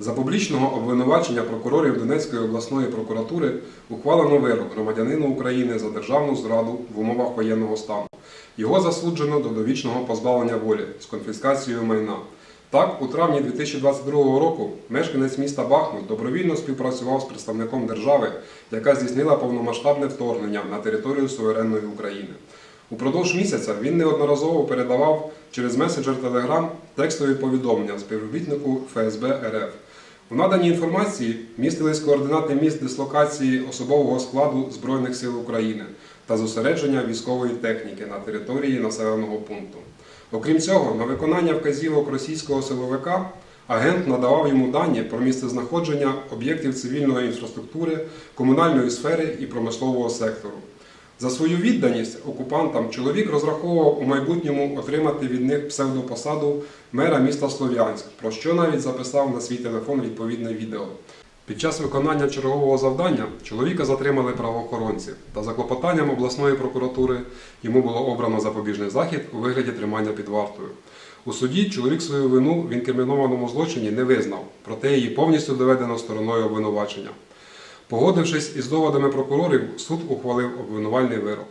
За публічного обвинувачення прокурорів Донецької обласної прокуратури ухвалено вирок громадянину України за державну зраду в умовах воєнного стану. Його засуджено до довічного позбавлення волі з конфіскацією майна. Так, у травні 2022 року мешканець міста Бахмут добровільно співпрацював з представником держави, яка здійснила повномасштабне вторгнення на територію суверенної України. Упродовж місяця він неодноразово передавав через Telegram текстові повідомлення співробітнику ФСБ РФ. У наданій інформації містились координати місць дислокації особового складу Збройних сил України та зосередження військової техніки на території населеного пункту. Окрім цього, на виконання вказівок російського силовика агент надавав йому дані про місцезнаходження об'єктів цивільної інфраструктури, комунальної сфери і промислового сектору. За свою відданість окупантам чоловік розраховував у майбутньому отримати від них псевдопосаду мера міста Слов'янськ, про що навіть записав на свій телефон відповідне відео. Під час виконання чергового завдання чоловіка затримали правоохоронці, та за клопотанням обласної прокуратури йому було обрано запобіжний захід у вигляді тримання під вартою. У суді чоловік свою вину в інкримінованому злочині не визнав, проте її повністю доведено стороною обвинувачення. Погодившись із доводами прокурорів, суд ухвалив обвинувальний вирок.